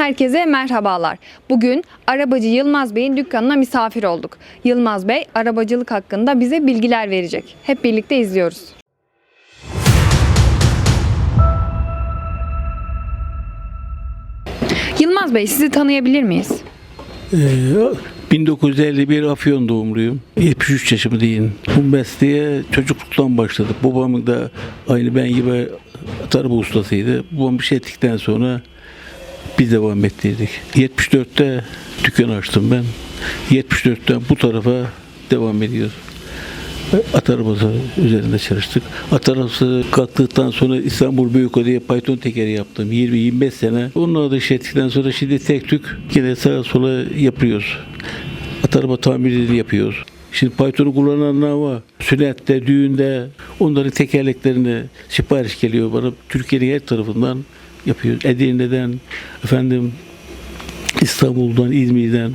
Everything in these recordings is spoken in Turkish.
herkese merhabalar. Bugün arabacı Yılmaz Bey'in dükkanına misafir olduk. Yılmaz Bey arabacılık hakkında bize bilgiler verecek. Hep birlikte izliyoruz. Yılmaz Bey sizi tanıyabilir miyiz? Ee, 1951 Afyon doğumluyum. 73 yaşımdayım. Bu mesleğe çocukluktan başladık. Babamın da aynı ben gibi araba ustasıydı. Babam bir şey ettikten sonra biz devam ettirdik. 74'te dükkan açtım ben. 74'ten bu tarafa devam ediyoruz. At arabası üzerinde çalıştık. At arabası kalktıktan sonra İstanbul Büyükada'ya Python tekeri yaptım. 20-25 sene. Onunla da iş ettikten sonra şimdi tek tük yine sağa sola yapıyoruz. At araba tamirlerini yapıyoruz. Şimdi Python'u kullananlar var. Sünnette, düğünde onların tekerleklerini sipariş geliyor bana. Türkiye'nin her tarafından yapıyoruz. Edirne'den, efendim İstanbul'dan, İzmir'den,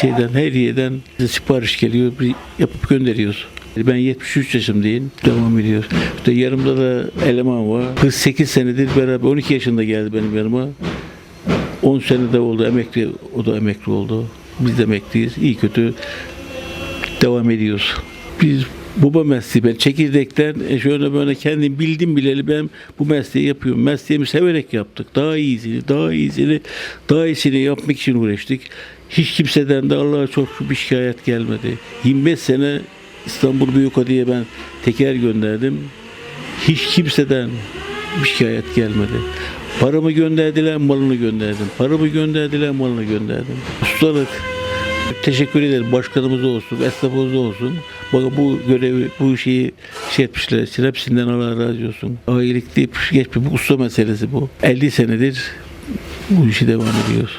şeyden, her yerden sipariş geliyor. Yapıp gönderiyoruz. Ben 73 yaşındayım. Devam ediyor. İşte yanımda da eleman var. 48 senedir beraber. 12 yaşında geldi benim yanıma. 10 sene de oldu emekli. O da emekli oldu. Biz de emekliyiz. İyi kötü devam ediyoruz. Biz baba mesleği ben çekirdekten e, şöyle böyle kendim bildim bileli ben bu mesleği yapıyorum. Mesleğimi severek yaptık. Daha iyisini, daha iyisini, daha iyisini yapmak için uğraştık. Hiç kimseden de Allah'a çok bir şikayet gelmedi. 25 sene İstanbul Büyükada'ya ben teker gönderdim. Hiç kimseden bir şikayet gelmedi. Paramı gönderdiler, malını gönderdim. Paramı gönderdiler, malını gönderdim. Ustalık, Teşekkür ederim. Başkanımız olsun, esnafımız olsun. Bana bu görevi, bu şeyi şey etmişler. için Hepsinden Allah razı olsun. Ailelik deyip geçmiş. Bu usta meselesi bu. 50 senedir bu işi devam ediyoruz.